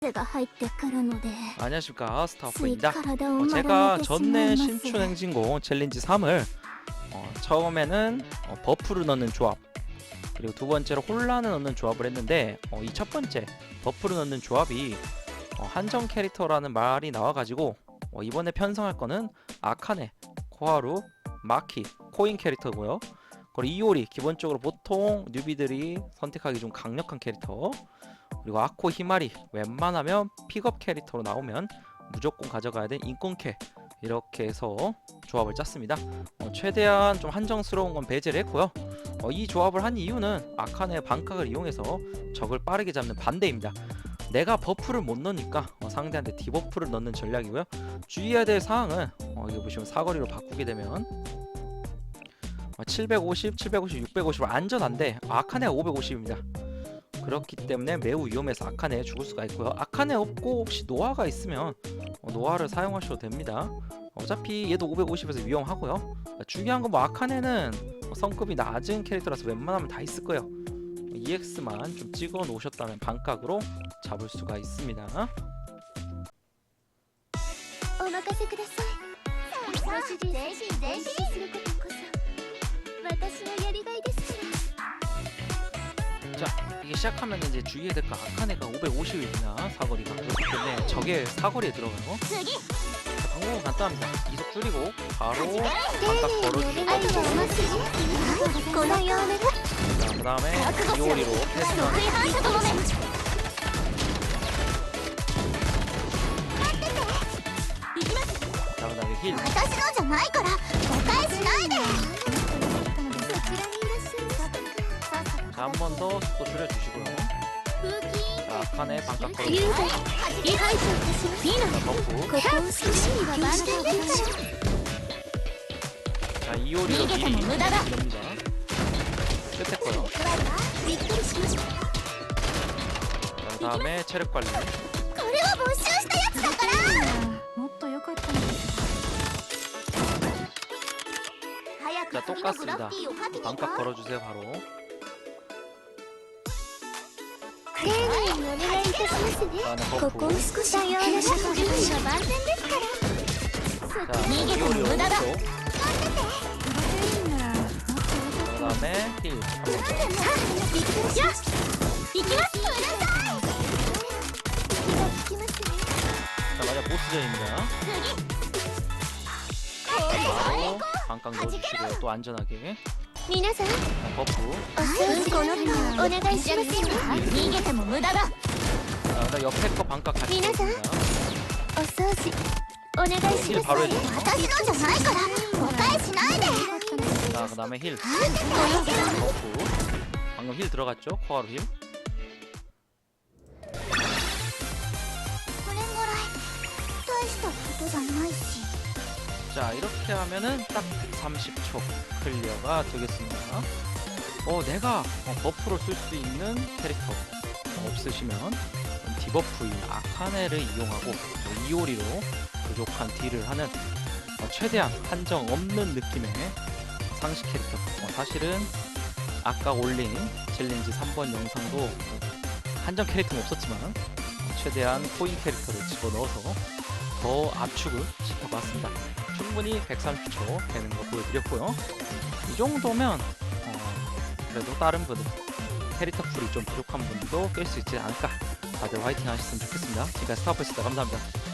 が入ってくるので 안녕하십니까 つい 스타프입니다 体 어, を丸 제가 めてしま 전내 います 신춘 행진곡 챌린지 3을 어, 처음에는 어, 버프를 넣는 조합 그리고 두 번째로 혼란을 넣는 조합을 했는데 어, 이 첫 번째 버프를 넣는 조합이 어, 한정 캐릭터라는 말이 나와가지고 어, 이번에 편성할 거는 아카네, 코하루, 마키, 코인 캐릭터고요. 그리고 이오리 기본적으로 보통 뉴비들이 선택하기 좀 강력한 캐릭터 그리고 아코 히마리 웬만하면 픽업 캐릭터로 나오면 무조건 가져가야 될 인권캐 이렇게 해서 조합을 짰습니다. 어, 최대한 좀 한정스러운 건 배제를 했고요. 어, 이 조합을 한 이유는 아칸의 반각을 이용해서 적을 빠르게 잡는 반대입니다. 내가 버프를 못 넣으니까 어, 상대한테 디버프를 넣는 전략이고요. 주의해야 될 사항은 어, 여기 보시면 사거리로 바꾸게 되면 어, 750, 750, 650 안전한데 아칸의 550입니다. 그렇기 때문에 매우 위험해서 아칸에 죽을 수가 있고요. 아칸에 없고 혹시 노아가 있으면 어, 노아를 사용하셔도 됩니다. 어차피 얘도 550에서 위험하고요. 중요한 건 뭐 아칸에는 뭐 성급이 낮은 캐릭터라서 웬만하면 다 있을 거예요. EX만 좀 찍어 놓으셨다면 반각으로 잡을 수가 있습니다. 이게 시작하면 이제 주의해야 될 거 아카네가 550입니다. 사거리가 그렇기 때문에 적의 사거리에 들어가요. 次 자, 방법은 간단합니다. 이속 줄이고 바로 丁 반각 寧にお 걸어주시고 願いしますこのような 자, 그 다음에 이오리로 패스 得意反射ともめ 자, 그 다음에 힐 私のじゃないから誤解しないで 자, 한 번 더 속도 줄여주시고요. 風紀 자, 아카네 반각 委 걸어주고 杯礼拝者いたしますいいの 자, 버프 ここを少しは万全ですから 자, 이오리로 이게 미리 다 무다다. 이럽니다. 끝에 거요. びっくりしました 자, 그 다음에 체력 관리. これは没収したやつだからもっと良かったのに早 자, く次のグラ 똑같습니다. フィティを書きに行こ 반각 う 걸어주세요, 바로. 丁寧にお願いいたしますね 자, 네, ここを 버프. 少し多様な準備は万全ですから 자, 逃げても 이오리로 無駄だ 왼쪽. いいならもっと良か 자, 그 다음에 힐. びっくりしました行きますうるさい気がつきますね 자, 마지막 보스전입니다. 次 바로 반각 넣어주시고요. 또 안전하게. 皆さん 자, 버프. お掃除このお 願いします逃げても無駄だ 자, 그다음 옆에 거 반각 같이皆さん 넣어줍니다. お掃除お願いし 힐 ます 바로 해주세요. 私のじゃないから誤解しないで 자, 그 다음에 힐. この 버프. 방금 힐 들어갔죠? 코아로 힐. それぐらい大したことじゃないし 자, 이렇게 하면은 딱 30초 클리어가 되겠습니다. 어, 내가 어, 버프로 쓸 수 있는 캐릭터 어, 없으시면 디버프인 아카네를 이용하고 어, 이오리로 부족한 딜을 하는 어, 최대한 한정 없는 느낌의 상식 캐릭터. 어, 사실은 아까 올린 챌린지 3번 영상도 어, 한정 캐릭터는 없었지만 어, 최대한 코인 캐릭터를 집어넣어서 더 압축을 시켜봤습니다. 충분히 130초 되는 거 보여드렸고요. 이 정도면 어, 그래도 다른 분들 캐릭터 풀이 좀 부족한 분들도 깰 수 있지 않을까. 다들 화이팅 하셨으면 좋겠습니다. 지금까지 스타프였습니다. 감사합니다.